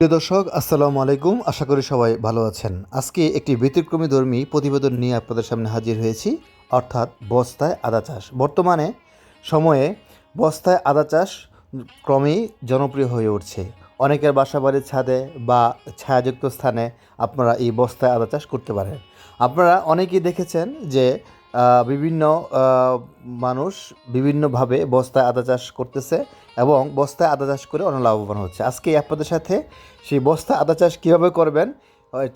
প্রিয় দর্শক, আসসালামু আলাইকুম। আশা করি সবাই ভালো আছেন। আজকে একটি ব্যতিক্রমী ধর্মী প্রতিবেদন নিয়ে আপনাদের সামনে হাজির হয়েছি, অর্থাৎ বস্তায় আদা চাষ। বর্তমানে সময়ে বস্তায় আদা চাষ ক্রমেই জনপ্রিয় হয়ে উঠছে। অনেকের বাসা বাড়ির ছাদে বা ছায়াযুক্ত স্থানে আপনারা এই বস্তায় আদা চাষ করতে পারেন। আপনারা অনেকেই দেখেছেন যে বিভিন্ন মানুষ বিভিন্নভাবে বস্তায় আদা চাষ করতেছে। এবং বস্তায় আদা চাষ করে অনেক লাভবান হচ্ছে। আজকে আপনাদের সাথে সেই বস্তা আদা চাষ কীভাবে করবেন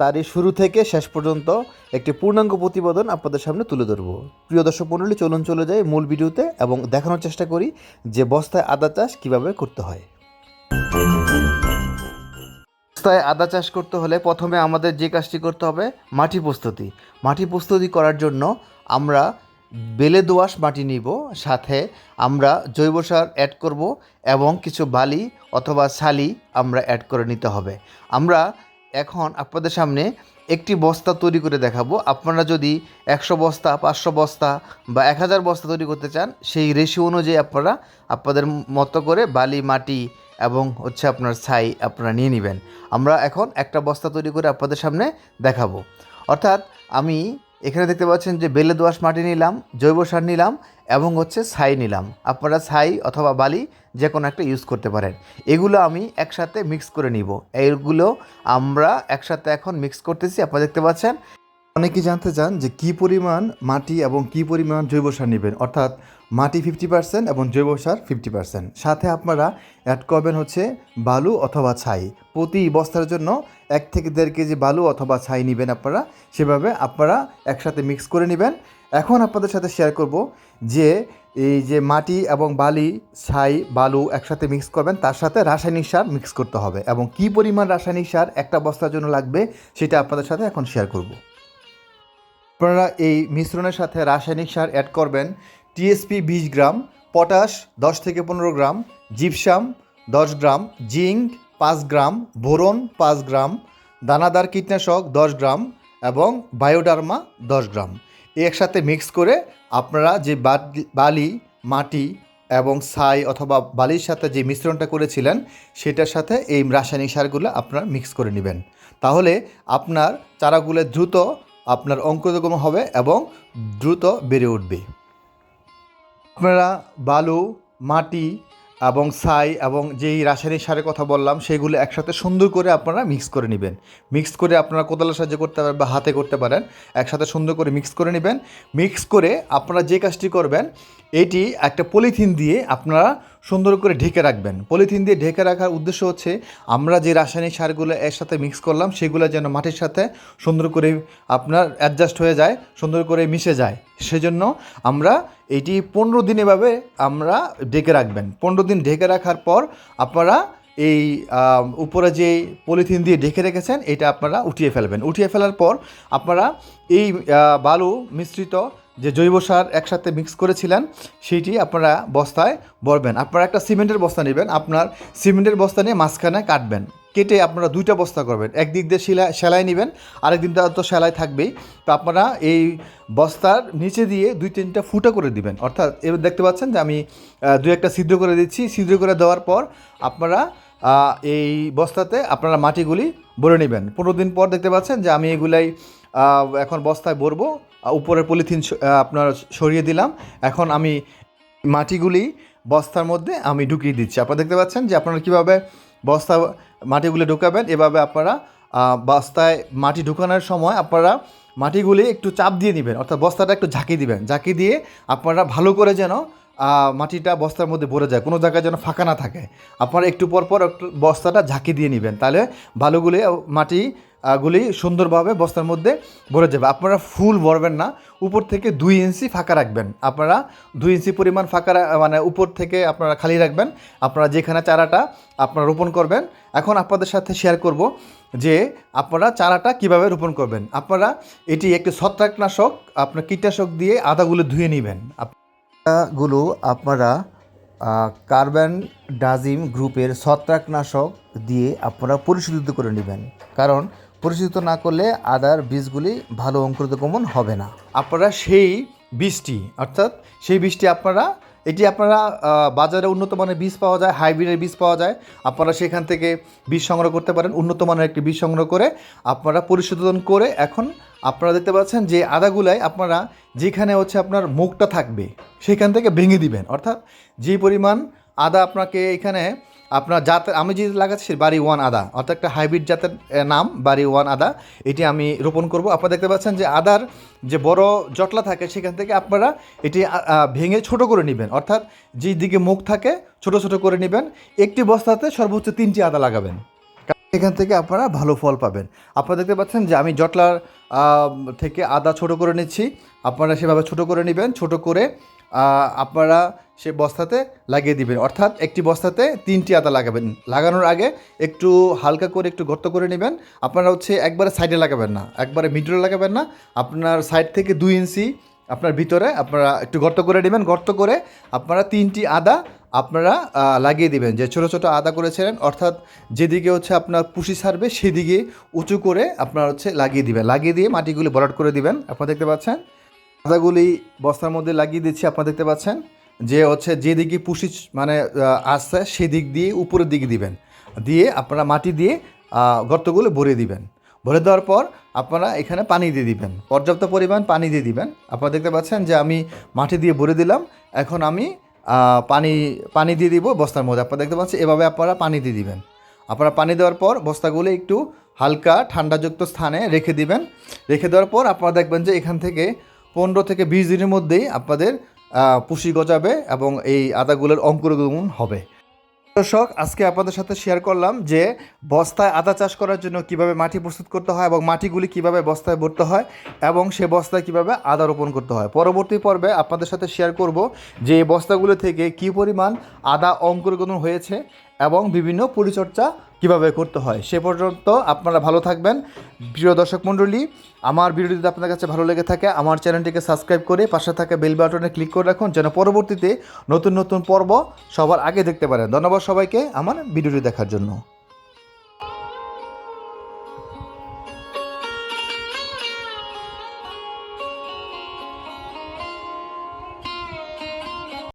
তারই শুরু থেকে শেষ পর্যন্ত একটি পূর্ণাঙ্গ প্রতিবেদন আপনাদের সামনে তুলে ধরবো। প্রিয় দর্শক মণ্ডলী, চলুন চলে যাই মূল ভিডিওতে এবং দেখানোর চেষ্টা করি যে বস্তায় আদা চাষ কীভাবে করতে হয়। বস্তায় আদা চাষ করতে হলে প্রথমে আমাদের যে কাজটি করতে হবে, মাটি প্রস্তুতি। মাটি প্রস্তুতি করার জন্য আমরা বেলে দোআঁশ মাটি নিব, সাথে আমরা জৈব সার অ্যাড করব এবং কিছু বালি অথবা শালি আমরা অ্যাড করে নিতে হবে। আমরা এখন আপনাদের সামনে একটি বস্তা তৈরি করে দেখাবো। আপনারা যদি একশো বস্তা, পাঁচশো বস্তা বা এক হাজার বস্তা তৈরি করতে চান, সেই রেশিও অনুযায়ী আপনারা আপনাদের মতো করে বালি, মাটি এবং হচ্ছে আপনার ছাই আপনারা নিয়ে নেবেন। আমরা এখন একটা বস্তা তৈরি করে আপনাদের সামনে দেখাবো। অর্থাৎ আমি এখানে দেখতে পাচ্ছেন যে বেলে দোআঁশ মাটি নিলাম, জৈব সার নিলাম এবং হচ্ছে ছাই নিলাম। আপনারা ছাই অথবা বালি যে কোনো একটা ইউজ করতে পারেন। এগুলো আমি একসাথে মিক্স করে নিব। এইগুলো আমরা একসাথে এখন মিক্স করতেছি, আপনারা দেখতে পাচ্ছেন। অনেকেই জানতে চান যে কী পরিমাণ মাটি এবং কী পরিমাণ জৈব সার নেবেন। অর্থাৎ মাটি ফিফটি পার্সেন্ট এবং জৈব সার ফিফটি পার্সেন্ট সাথে আপনারা অ্যাড করবেন হচ্ছে বালু অথবা ছাই। প্রতি বস্তার জন্য এক থেকে দেড় কেজি বালু অথবা ছাই নেবেন আপনারা। সেভাবে আপনারা একসাথে মিক্স করে নেবেন। এখন আপনাদের সাথে শেয়ার করব যে এই যে মাটি এবং বালি, ছাই, বালু একসাথে মিক্স করবেন, তার সাথে রাসায়নিক সার মিক্স করতে হবে। এবং কী পরিমাণ রাসায়নিক সার একটা বস্তার জন্য লাগবে, সেটা আপনাদের সাথে এখন শেয়ার করব। আপনারা এই মিশ্রণের সাথে রাসায়নিক সার অ্যাড করবেন টিএসপি বিশ গ্রাম, পটাশ দশ থেকে পনেরো গ্রাম, জিপসাম দশ গ্রাম, জিঙ্ক পাঁচ গ্রাম, বোরন পাঁচ গ্রাম, দানাদার কীটনাশক দশ গ্রাম এবং বায়োডার্মা দশ গ্রাম। একসাথে মিক্স করে আপনারা যে বালি, মাটি এবং ছাই অথবা বালির সাথে যে মিশ্রণটা করেছিলেন, সেটার সাথে এই রাসায়নিক সারগুলো আপনারা মিক্স করে নেবেন। তাহলে আপনার চারাগুলো দ্রুত আপনার অঙ্কুরোগম হবে এবং দ্রুত বেড়ে উঠবে। আপনারা বালু, মাটি এবং ছাই এবং যেই রাসায়নিক সারের কথা বললাম, সেগুলো একসাথে সুন্দর করে আপনারা মিক্স করে নেবেন। মিক্স করে আপনারা কোদালের সাহায্যে করতে পারেন বা হাতে করতে পারেন, একসাথে সুন্দর করে মিক্স করে নেবেন। মিক্স করে আপনারা যে কাজটি করবেন, এটি একটা পলিথিন দিয়ে আপনারা সুন্দর করে ঢেকে রাখবেন। পলিথিন দিয়ে ঢেকে রাখার উদ্দেশ্য হচ্ছে, আমরা যে রাসায়নিক সারগুলো এর সাথে মিক্স করলাম, সেগুলো যেন মাটির সাথে সুন্দর করে আপনার অ্যাডজাস্ট হয়ে যায়, সুন্দর করে মিশে যায়। সেজন্য আমরা এটি পনেরো দিন এভাবে আমরা ঢেকে রাখবেন। পনেরো দিন ঢেকে রাখার পর আপনারা এই উপরে যে পলিথিন দিয়ে ঢেকে রেখেছেন, এটা আপনারা উঠিয়ে ফেলবেন। উঠিয়ে ফেলার পর আপনারা এই বালু মিশ্রিত যে জৈব সার একসাথে মিক্স করেছিলেন, সেইটি আপনারা বস্তায় ভরবেন। আপনারা একটা সিমেন্টের বস্তা নেবেন, আপনার সিমেন্টের বস্তা নিয়ে মাঝখানে কাটবেন। কেটে আপনারা দুইটা বস্তা করবেন। একদিক দিয়ে সেলাই সেলাই নেবেন, আরেক দিয়ে তো সেলাই থাকবেই। তো আপনারা এই বস্তার নিচে দিয়ে দুই তিনটা ফুটা করে দিবেন। অর্থাৎ এবার দেখতে পাচ্ছেন যে আমি দুই একটা ছিদ্র করে দিচ্ছি। ছিদ্র করে দেওয়ার পর আপনারা এই বস্তাতে আপনারা মাটিগুলি ভরে নেবেন। পনেরো দিন পর দেখতে পাচ্ছেন যে আমি এগুলাই এখন বস্তায় ভরবো। উপরের পলিথিন আপনার সরিয়ে দিলাম। এখন আমি মাটিগুলি বস্তার মধ্যে আমি ঢুকিয়ে দিচ্ছি। আপনারা দেখতে পাচ্ছেন যে আপনারা কীভাবে বস্তা, মাটিগুলি ঢুকাবেন, এভাবে আপনারা বস্তায় মাটি ঢুকানোর সময় আপনারা মাটিগুলি একটু চাপ দিয়ে নেবেন। অর্থাৎ বস্তাটা একটু ঝাঁকি দিবেন। ঝাঁকি দিয়ে আপনারা ভালো করে যেন মাটিটা বস্তার মধ্যে ভরে যায়। কোনো জায়গায় যেন ফাঁকা না থাকে। আপনারা একটু পর পর একটু বস্তাটা ঝাঁকি দিয়ে নেবেন। তাহলে ভালোগুলি মাটি গুলি সুন্দরভাবে বস্তার মধ্যে ভরে যাবে। আপনারা ফুল ভরবেন না। উপর থেকে দুই ইঞ্চি ফাঁকা রাখবেন। আপনারা দুই ইঞ্চি পরিমাণ ফাঁকা মানে উপর থেকে আপনারা খালি রাখবেন। আপনারা যেখানে চারাটা আপনারা রোপণ করবেন। এখন আপনাদের সাথে শেয়ার করব যে আপনারা চারাটা কীভাবে রোপণ করবেন। আপনারা এটি একটি ছত্রাকনাশক, আপনার কীটনাশক দিয়ে আদাগুলো ধুয়ে নেবেন। গুলো আপনারা কার্বন ডাজিম গ্রুপের ছত্রাকনাশক দিয়ে আপনারা পরিশোধিত করে নেবেন। কারণ পরিশোধিত না করলে আদার বীজগুলি ভালো অঙ্কুরিতগমন হবে না। আপনারা সেই বীজটি, অর্থাৎ সেই বীজটি আপনারা এটি আপনারা বাজারে উন্নত মানের বীজ পাওয়া যায়, হাইব্রিডের বীজ পাওয়া যায়। আপনারা সেখান থেকে বীজ সংগ্রহ করতে পারেন, উন্নত মানের একটি বীজ সংগ্রহ করে আপনারা পরিশোধন করে এখন আপনারা দেখতে পাচ্ছেন যে আদাগুলায় আপনারা যেখানে হচ্ছে আপনার মুখটা থাকবে, সেখান থেকে ভেঙে দিবেন। অর্থাৎ যে পরিমাণ আদা আপনাকে এখানে আপনার জাতের আমি যে লাগাচ্ছি বাড়ি ওয়ান আদা, অর্থাৎ একটা হাইব্রিড জাতের নাম বাড়ি ওয়ান আদা, এটি আমি রোপণ করব। আপনারা দেখতে পাচ্ছেন যে আদার যে বড় জটলা থাকে সেখান থেকে আপনারা এটি ভেঙে ছোট করে নেবেন। অর্থাৎ যেই দিকে মুখ থাকে ছোট ছোট করে নেবেন। একটি বস্তাতে সর্বোচ্চ তিনটি আদা লাগাবেন। এখান থেকে আপনারা ভালো ফল পাবেন। আপনারা দেখতে পাচ্ছেন যে আমি জটলার থেকে আদা ছোট করে নিচ্ছি। আপনারা সেভাবে ছোট করে নেবেন। ছোট করে আপনারা সে বস্তাতে লাগিয়ে দিবেন। অর্থাৎ একটি বস্তাতে তিনটি আদা লাগাবেন। লাগানোর আগে একটু হালকা করে একটু গর্ত করে নেবেন। আপনারা হচ্ছে একবারে সাইডে লাগাবেন না। একবারে মিডলে লাগাবেন না। আপনার সাইড থেকে দুই ইঞ্চি আপনার ভিতরে আপনারা একটু গর্ত করে নেবেন। গর্ত করে আপনারা তিনটি আদা আপনারা লাগিয়ে দিবেন। যে ছোট ছোট আদা করেছিলেন, অর্থাৎ যেদিকে হচ্ছে আপনার পুষি সারবে সেদিকে উঁচু করে আপনার হচ্ছে লাগিয়ে দিবেন। লাগিয়ে দিয়ে মাটিগুলি ভরাট করে দিবেন। আপনারা দেখতে পাচ্ছেন? আদাগুলি বস্তার মধ্যে লাগিয়ে দিচ্ছি, আপনারা দেখতে পাচ্ছেন। যে হচ্ছে যেদিকে পুষি মানে আসছে, সেদিক দিয়ে উপরের দিকে দিবেন। দিয়ে আপনারা মাটি দিয়ে গর্তগুলো ভরে দিবেন। ভরে দেওয়ার পর আপনারা এখানে পানি দিয়ে দিবেন। পর্যাপ্ত পরিমাণ পানি দিয়ে দিবেন। আপনারা দেখতে পাচ্ছেন যে আমি মাটি দিয়ে ভরে দিলাম। এখন আমি পানি পানি দিয়ে দিব বস্তার মধ্যে। আপনারা দেখতে পাচ্ছেন, এভাবে আপনারা পানি দিয়ে দিবেন। আপনারা পানি দেওয়ার পর বস্তাগুলো একটু হালকা ঠান্ডাযুক্ত স্থানে রেখে দিবেন। রেখে দেওয়ার পর আপনারা দেখবেন যে এখান থেকে পনেরো থেকে বিশ দিনের মধ্যেই আপনাদের পুষি গজাবে এবং এই আদাগুলোর অঙ্কুরগমন হবে। দর্শক, আজকে আপনাদের সাথে শেয়ার করলাম যে বস্তায় আদা চাষ করার জন্য কীভাবে মাটি প্রস্তুত করতে হয় এবং মাটিগুলি কীভাবে বস্তায় ভরতে হয় এবং সে বস্তায় কীভাবে আদা রোপণ করতে হয়। পরবর্তী পর্বে আপনাদের সাথে শেয়ার করব যে এই বস্তাগুলো থেকে কি পরিমাণ আদা অঙ্কুরগমন হয়েছে এবং বিভিন্ন পরিচর্যা কীভাবে করতে হয় সে পর্যন্ত আপনারা ভালো থাকবেন। প্রিয় দর্শক মণ্ডলী, আমার ভিডিও যদি আপনাদের কাছে ভালো লেগে থাকে, আমার চ্যানেলটিকে সাবস্ক্রাইব করে পাশে থাকা বেল বাটনে ক্লিক করে রাখুন, যেন পরবর্তীতে নতুন নতুন পর্ব সবার আগে দেখতে পারেন। ধন্যবাদ সবাইকে আমার ভিডিওটি দেখার জন্য।